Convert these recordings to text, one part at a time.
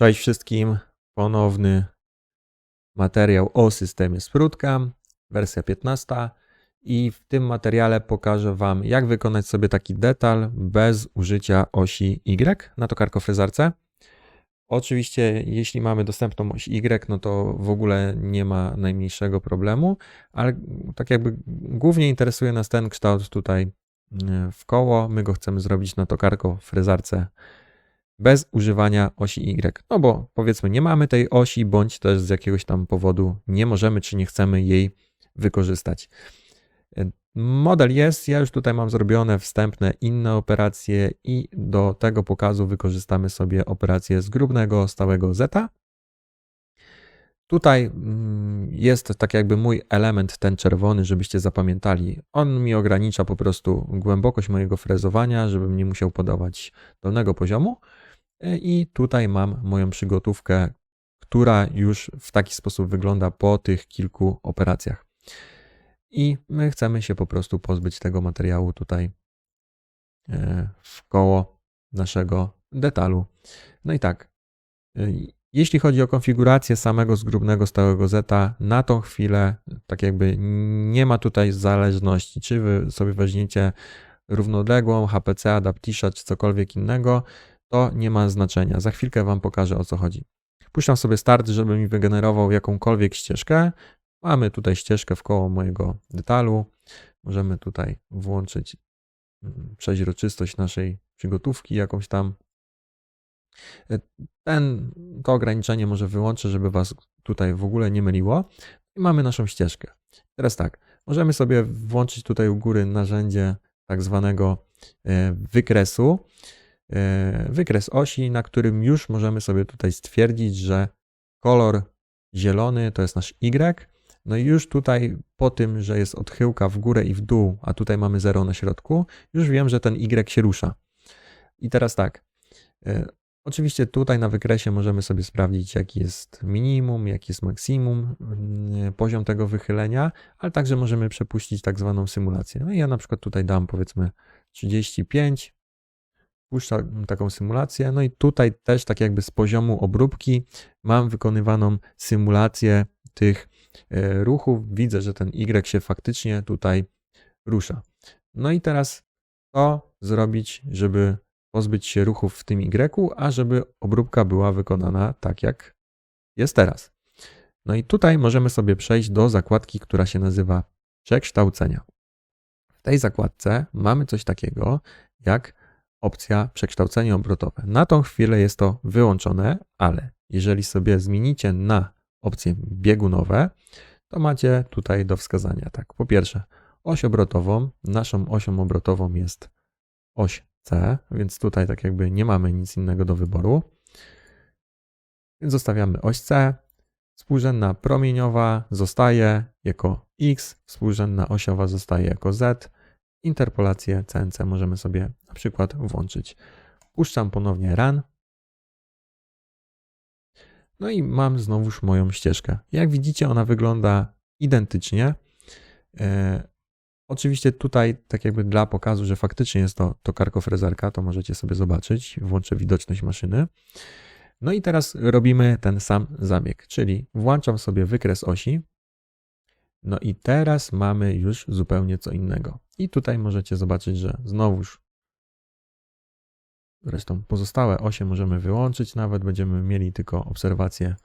Cześć wszystkim. Ponowny materiał o systemie Sprutka, wersja 15. I w tym materiale pokażę Wam, jak wykonać sobie taki detal bez użycia osi Y na tokarkofrezarce. Oczywiście, jeśli mamy dostępną oś Y, no to w ogóle nie ma najmniejszego problemu, ale tak jakby głównie interesuje nas ten kształt tutaj e, w koło. My go chcemy zrobić na tokarkofrezarce bez używania osi Y. No bo powiedzmy, nie mamy tej osi, bądź też z jakiegoś tam powodu nie możemy czy nie chcemy jej wykorzystać. Model jest, ja już tutaj mam zrobione wstępne inne operacje i do tego pokazu wykorzystamy sobie operację zgrubnego stałego zeta. Tutaj mm, jest tak jakby mój element, ten czerwony, żebyście zapamiętali. On mi ogranicza po prostu głębokość mojego frezowania, żebym nie musiał podawać dolnego poziomu. I tutaj mam moją przygotówkę, która już w taki sposób wygląda po tych kilku operacjach. I my chcemy się po prostu pozbyć tego materiału tutaj e, w koło naszego detalu. No i tak, e, jeśli chodzi o konfigurację samego zgrubnego stałego zeta, na tą chwilę tak jakby nie ma tutaj zależności, czy wy sobie weźmiecie równoległą HPC, Adaptisha, czy cokolwiek innego, to nie ma znaczenia. Za chwilkę Wam pokażę o co chodzi. Puszczam sobie start, żeby mi wygenerował jakąkolwiek ścieżkę. Mamy tutaj ścieżkę w koło mojego detalu. Możemy tutaj włączyć mm, przeźroczystość naszej przygotówki jakąś tam. E, ten, to ograniczenie może wyłączę, żeby Was tutaj w ogóle nie myliło. I mamy naszą ścieżkę. Teraz tak, możemy sobie włączyć tutaj u góry narzędzie tak zwanego e, wykresu. E, wykres osi, na którym już możemy sobie tutaj stwierdzić, że kolor zielony to jest nasz Y. No i już tutaj po tym, że jest odchyłka w górę i w dół, a tutaj mamy 0 na środku, już wiem, że ten Y się rusza. I teraz tak. E, oczywiście tutaj na wykresie możemy sobie sprawdzić, jaki jest minimum, jaki jest maksimum, mm, poziom tego wychylenia, ale także możemy przepuścić tak zwaną symulację. No i ja na przykład tutaj dam powiedzmy 35, puszcza taką symulację. No i tutaj też tak jakby z poziomu obróbki mam wykonywaną symulację tych e, ruchów. Widzę, że ten Y się faktycznie tutaj rusza. No i teraz co zrobić, żeby pozbyć się ruchów w tym Y, a żeby obróbka była wykonana tak jak jest teraz. No i tutaj możemy sobie przejść do zakładki, która się nazywa przekształcenia. W tej zakładce mamy coś takiego jak opcja przekształcenie obrotowe. Na tą chwilę jest to wyłączone, ale jeżeli sobie zmienicie na opcję biegunowe, to macie tutaj do wskazania tak. Po pierwsze, oś obrotową. Naszą osią obrotową jest oś C, więc tutaj tak jakby nie mamy nic innego do wyboru. Więc zostawiamy oś C. Współrzędna promieniowa zostaje jako X, współrzędna osiowa zostaje jako Z interpolację CNC możemy sobie na przykład włączyć. Puszczam ponownie run. No i mam znowuż moją ścieżkę. Jak widzicie, ona wygląda identycznie. E, oczywiście tutaj, tak jakby dla pokazu, że faktycznie jest to, to karkofrezarka, to możecie sobie zobaczyć. Włączę widoczność maszyny. No i teraz robimy ten sam zabieg, czyli włączam sobie wykres osi, no i teraz mamy już zupełnie co innego. I tutaj możecie zobaczyć, że znowuż zresztą pozostałe osie możemy wyłączyć, nawet będziemy mieli tylko obserwację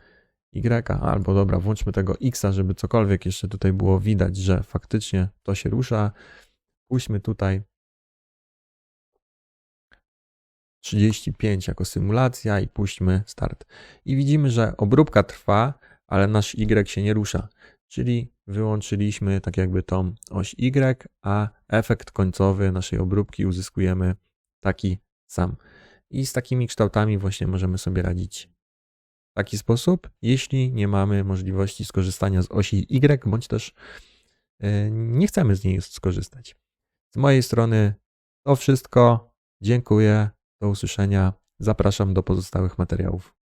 Y, albo dobra, włączmy tego X, żeby cokolwiek jeszcze tutaj było widać, że faktycznie to się rusza. Puśćmy tutaj 35 jako symulacja i puśćmy start. I widzimy, że obróbka trwa, ale nasz Y się nie rusza czyli wyłączyliśmy tak jakby tą oś Y, a efekt końcowy naszej obróbki uzyskujemy taki sam. I z takimi kształtami właśnie możemy sobie radzić w taki sposób, jeśli nie mamy możliwości skorzystania z osi Y, bądź też e, nie chcemy z niej skorzystać. Z mojej strony to wszystko. Dziękuję. Do usłyszenia. Zapraszam do pozostałych materiałów.